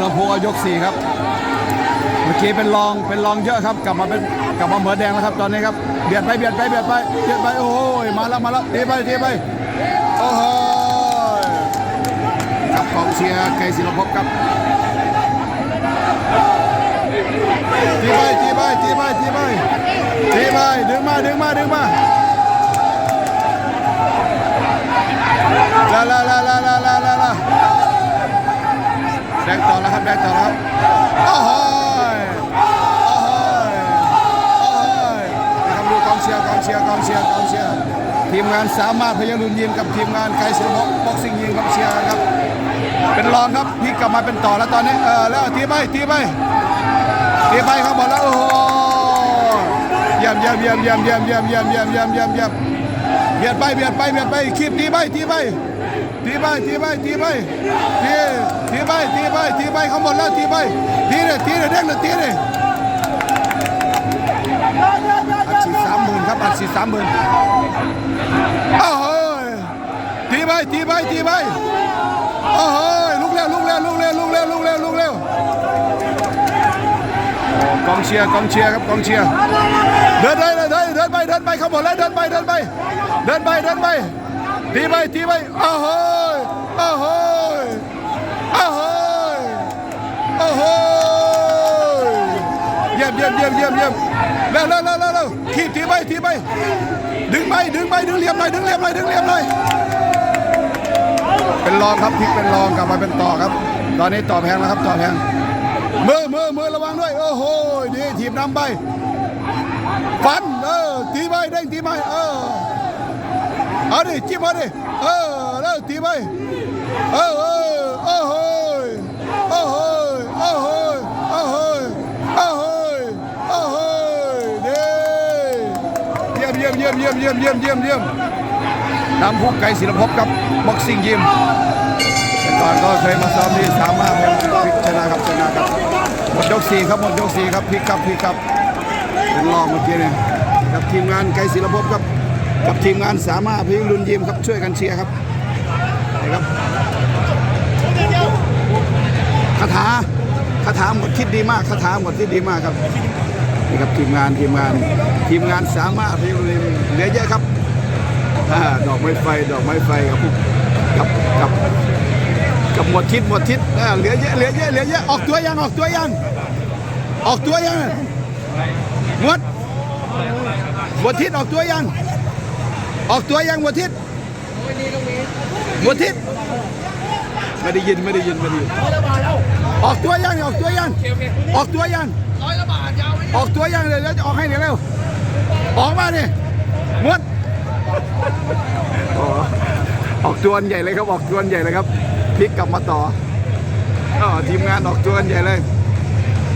นพงศ์ยกสี่ครับ เมื่อกี้เป็นรองเป็นรองเยอะครับ กลับมาเป็นกลับมาเหมือนแดงแล้วครับตอนนี้ครับเบียดไปเบียดไปเบียดไปเบียดไปโอ้ยมาแล้วมาแล้วตีไปตีไปโอ้โหครับกองเชียร์ไกศิลภพครับตีไปตีไปตีไปตีไปตีไปดึงมาดึงมาดึงมาลาลาลาลาลาลา ต่อแล้วครับแดงต่อแล้วโอ้โหโอ้โหโอ้โหนะครับดูกองเชียร์กองเชียร์กองเชียร์กองเชียร์ทีมงานสามารถพยารุนยิมกับทีมงานไกรศิลบ็อกซิ่งยิมกับเชียร์ครับเป็นรองครับพลิกลับมาเป็นต่อแล้วตอนนี้เออแล้วทีไปทีไปทีไปครับหมดแล้วโอ้โหเยี่ยมเยี่ยมเยี่ยมเยี่ยมเยี่ยมเยี่ยมเยี่ยมเยี่ยมเยี่ยมเยี่ยมเยี่ยมเบียดไปเบียดไปเบียดไปคีบทีไปทีไป ทีไปทีไปทีไปทีทีไปทีไปทีไปเขาหมดแล้วทีไปทีเลยทีเลยเด้งเลยทีเลยอัดฉีดสามหมื่นครับอัดฉีดสามหมื่นโอ้โหทีไปทีไปทีไปโอ้โหลุกเร็วลุกเร็วลุกเร็วลุกเร็วลุกเร็วลุกเร็วกองเชียร์กองเชียร์ครับกองเชียร์เดินเลยเดินเดินไปเดินไปเขาหมดแล้วเดินไปเดินไปเดินไปเดินไป ตีไปตีไปโอ้โหโอ้โหโอ้โหโอ้โหเยี่ยมเยี่ยมเยี่ยมเยี่ยมเยี่ยมเร็วเร็วเร็วเร็วเร็วขีดทีไปทีไปดึงไปดึงไปดึงเหลี่ยมหน่อยดึงเหลี่ยมหน่อยดึงเหลี่ยมหน่อยเป็นรองครับพลิกเป็นรองกลับมาเป็นต่อครับ ตอนนี้ต่อแพงแล้วครับต่อแพงมือมือมือระวังด้วยโอ้โหดีทีมนำไปฟันเออตีไปเด้งตีไปเออ เอาดิจิ้มเอาดิเออแล้วตีไปเออเออโอ้โหโอ้โหโอ้โหโอ้โหโอ้โหโอ้โหดีเยี่ยมเยี่ยมเยี่ยมเยี่ยมเยี่ยมเยี่ยมเยี่ยมเยี่ยมนำผู้ไกลศิลปภพครับบ็อกซิ่งยิมแต่ก่อนก็เคยมาซ้อมที่สามารถพลิชนะครับชนะครับหมดยกสี่ครับหมดยกสี่ครับพลิกครับพลิกครับเป็นรองเมื่อกี้เนี่ยกับทีมงานไกลศิลปภพครับ กับทีมงานสามารถพิรุณยิมครับช่วยกันเชียร์ครับนะครับคาถาคาถาหมดคิดดีมากคาถาหมดคิดดีมากครับนี่ครับทีมงานทีมงานทีมงานสามารถพิรุณยิมเหลือเยอะครับอ่าดอกไม้ไฟดอกไม้ไฟกับพวกกับกับกับหมดทิศหมดทิศเหลือเยอะเหลือเยอะเหลือเยอะออกตัวยังออกตัวยังออกตัวยังหมดหมดทิศออกตัวยัง ออกตัวยังหมดทิศหมดทิศไม่ได้ยินไม่ได้ยินไม่ได้ยินออกตัวยังออกตัวยังออกตัวยังออกตัวยังเดี๋ยวจะออกให้เดี๋ยวเร็วออกมาเนี่ยมดออกตัวใหญ่เลยครับออกตัวใหญ่เลยครับพลิกกลับมาต่อออทีมงานออกตัวใหญ่เลย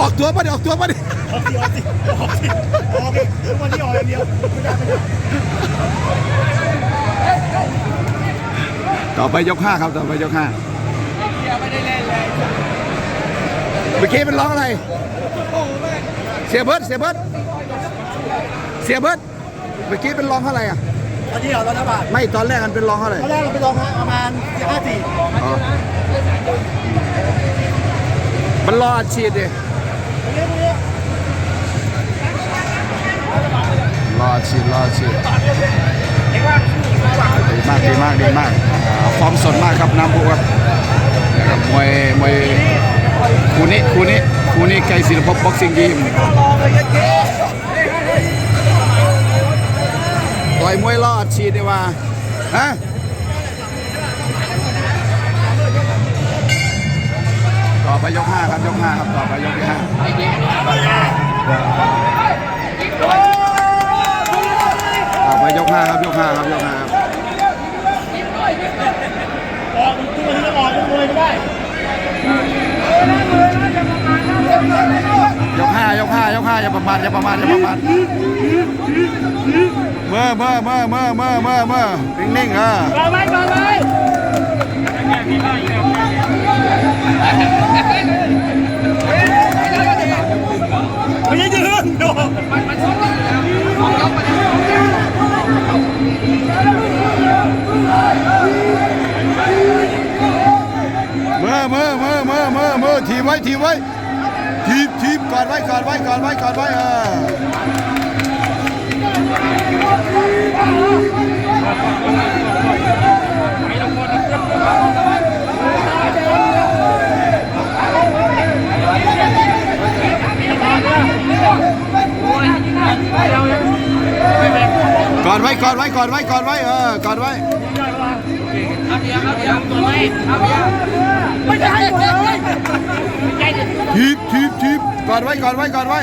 ออกตัวปะดิออกตัวปะดิออกสิออกสิออกสิออกสิทุกวันนี้ออกอย่างเดียวไม่ได้ไม่ได้ต่อไปยกห้าครับต่อไปยกห้าเมื่อกี้เป็นร้องอะไรเสียเบิร์ดเสียเบิร์ดเสียเบิร์ดเมื่อกี้เป็นร้องเท่าไหร่อะตอนนี้เหรอตอนนี้บาทไม่ตอนแรกมันเป็นร้องเท่าไหร่ตอนแรกเราไปลองฮะประมาณห้าสี่อ๋อมันรออัดฉีดดิ รออัดฉีดรออัดฉีดดีมากดีมากดีมากอ่าฟอร์มสดมากครับน้ำพุครับนะครับมวยมวยคู่นี้คู่นี้คู่นี้ไกลศิลปบ็อกซิ่งยิมต่อยมวยรอดฉีดดีว่าฮะ อไปยกห้าครับยกห้าครับต่อไปยกที่ห้าต่อไปยกห้าครับยกห้าครับยกห้าครับออกทุกวันนี้ก็ออกทุกวันไม่ได้ยกห้ายกห้ายกห้าอย่าประมาทอย่าประมาทอย่าประมาทเมื่อเมื่อเมื่อเมื่อเมื่อเมื่อเมื่อนิ่งๆเออมาไหมมาไหม ว้ทีบไว้ทีบทีบกอดไว้กอดไว้กอดไว้กอดไว้เอออกอดไว้กอดไว้กอดไว้กอดไว้เออกอดไว้ ทีบทีบทีบก่อดไว้ก่อดไว้ก่อดไว้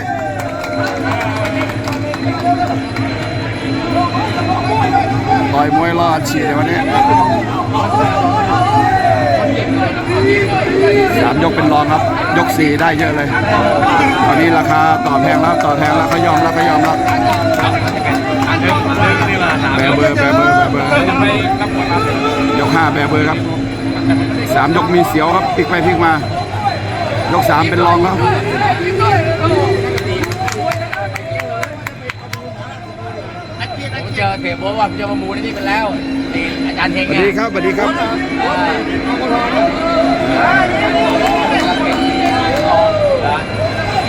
ต่อยมวยรอดฉีดเลยวันนี้สามยกเป็นรองครับ ยกสี่ได้เยอะเลย ตอนนี้ราคาต่อแพงแล้วต่อแพงแล้วเขายอมแล้วเขายอมแล้ว แบร์เบอร์แบร์เบอร์แบร์เบอร์ยกห้าแบร์เบอร์ครับสามยกมีเสียวครับพลิกไปพลิกมา ยกสามเป็นรองแล้วเจอเสียโบ๊ทว่าผมเจอประมูลที่นี่ไปแล้วนี่อาจารย์เฮงสวัสเนี่ดียครับสวัสดีครับ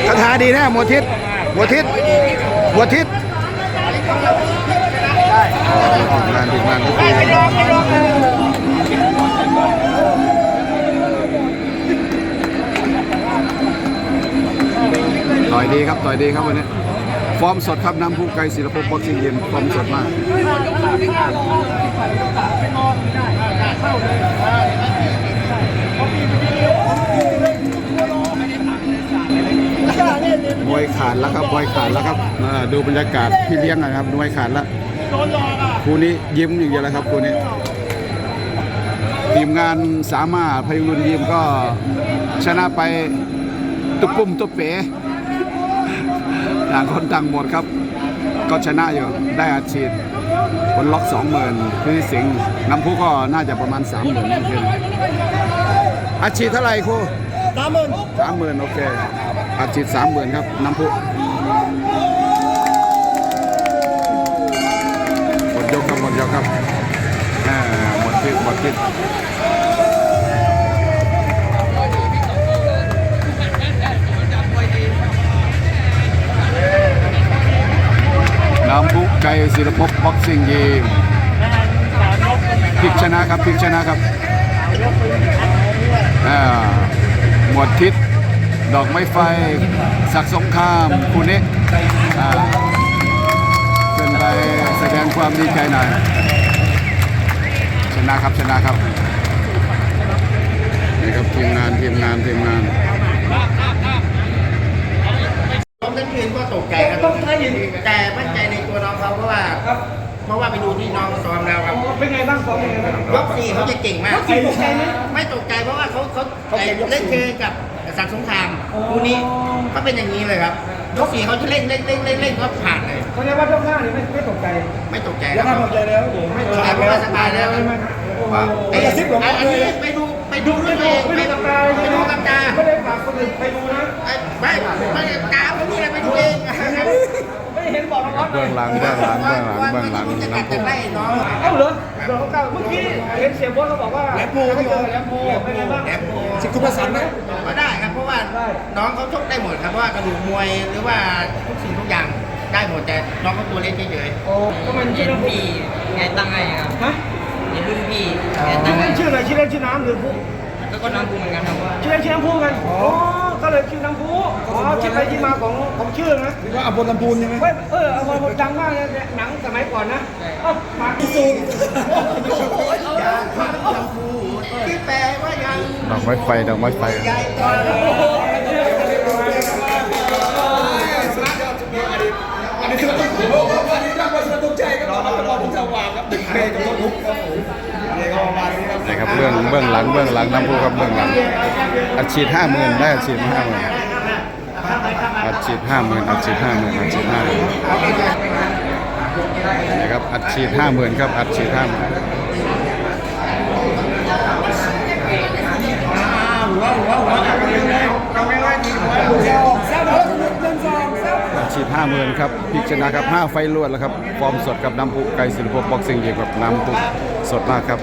คาถาดีนะหมวดทิศหมวดทิศหมวดทิศ ออกงานดีมากครับต่อยดีครับต่อยดีครับวันนี้ ฟอร์มสดครับน้ำผู้ไกลศิลปบ็อกซิ่งยิมฟอร์มสดมาก มวยขาดแล้วครับมวยขาดแล้วครับดูบรรยากาศพี่เลี้ยงนะครับมวยขาดแล้วคู่นี้ยิ้มอย่างเดียวเลยครับคู่นี้ทีมงานสามารถพยุรุนยิมก็ชนะไปตุกปุ่มตุกเป๋ต่างคนต่างหมดครับ ก็ชนะอยู่ได้อาชีพผลล็อกสองหมื่นพี่สิงห์น้ำพุก็น่าจะประมาณสามหมื่นอาชีพเท่าไหร่ครู สามหมื่นสามหมื่นโอเคอัดฉีดสามหมื่นครับน้ำพุหมดยกครับหมดยกครับอ่าหมดทิศหมดทิศน้ำพุไก่ศิลปบ็อกซิ่งยีมพลิกชนะครับพลิกชนะครับอ่า หมดทิศดอกไม้ไฟศักดิ์สงครามคู่นี้อ่าขึ้นไปแสดงความดีใจหน่อยชนะครับชนะครับนี่ครับทีมงานทีมงานทีมงานน้องทั้งคืนก็ตกใจครับแต่มั่นใจในตัวน้องเขาเพราะว่า เพราะว่าไปดูที่น้องซ้อมแล้วครับเป็นไงบ้างซ้อมเป็นไงบ้างยกสี่เขาจะเก่งมากยกสี่ตกใจไหมไม่ตกใจเพราะว่าเขาเขาเล่นเจอกับสักดิ์สงครามคู่นี้เขาเป็นอย่างนี้เลยครับยกสี่เขาจะเล่นเล่นเล่นเล่นเล่นก็ผ่านเลยเขาเรียกว่ายกห้านี่ไม่ไม่ตกใจ ไม่ตกใจยแล้กวห้าตกใจแล้วโอ้ไม่สบายเพราะว่าสบายแล้วไม่ไม่ไอ้ไอ้กระซิบหลงอันเลนี้ยไปดูไปดูด้วยตัวเองไม่ไปได้ดูกับตาไปดูกับตาไม่ได้ฝากคนอื่นไปดู หลังเบื้องหลังเบื้องหลังเบื้องหลังน้ำพุจะไล่น้องเอ้าเหรอเดี๋ยวเขาเก้าเมื่อกี้เห็นเสียโบ๊ทเขาบอกว่าแหลมโพไม่เจอแหลมโพเป็นไงบ้างแหลมโพสิคุณประสานไหมก็ได้ครับเพราะว่าน้องเขาชกได้หมดครับเพราะว่ากระดูกมวยหรือว่าทุกสิ่งทุกอย่างได้หมดแต่น้องเขาตัวเล็กเฉยโอ้ก็มันชื่อน้ำพุพี่ไงตั้งไงครับฮะในรุ่นพี่ไงตั้งไงชื่ออะไรชื่อเล่นชื่อน้ำหรือพุแล้วก็น้ำพุเหมือนกันครับว่าชื่อเล่นชื่อน้ำพุกันอ๋อ ก็เลยชื่อน้ำพุอ๋อที่ไปที่มาของของชื่อนะหรือว่าอาบนลำพูนใช่ไหมเฮ้ยเออเอามาดังมากเลยเนี่ยหนังสมัยก่อนนะเอ้าปากอีซูนๆยาพันชมพูที่แปลว่ายังดอกไม้ไฟดอกไม้ไฟ ใหญ่ต่ออัน เบื้องเบื้องหลังเบื้องหลังน้ำพุครับเบื้องหลังอัดฉีดห้าหมื่นได้อัดฉีดห้าหมื่นอัดฉีดห้าหมื่นอัดฉีดห้าหมื่นอัดฉีดห้าหมื่นนี่ครับอัดฉีดห้าหมื่นครับอัดฉีดห้าหมื่นอัดฉีดห้าหมื่นครับพิจารณาครับห้าไฟลวดแล้วครับฟอร์มสดกับน้ำพุไกลศิลปบ็อกซิ่งเกี่ยวกับน้ำพุสดมากครับ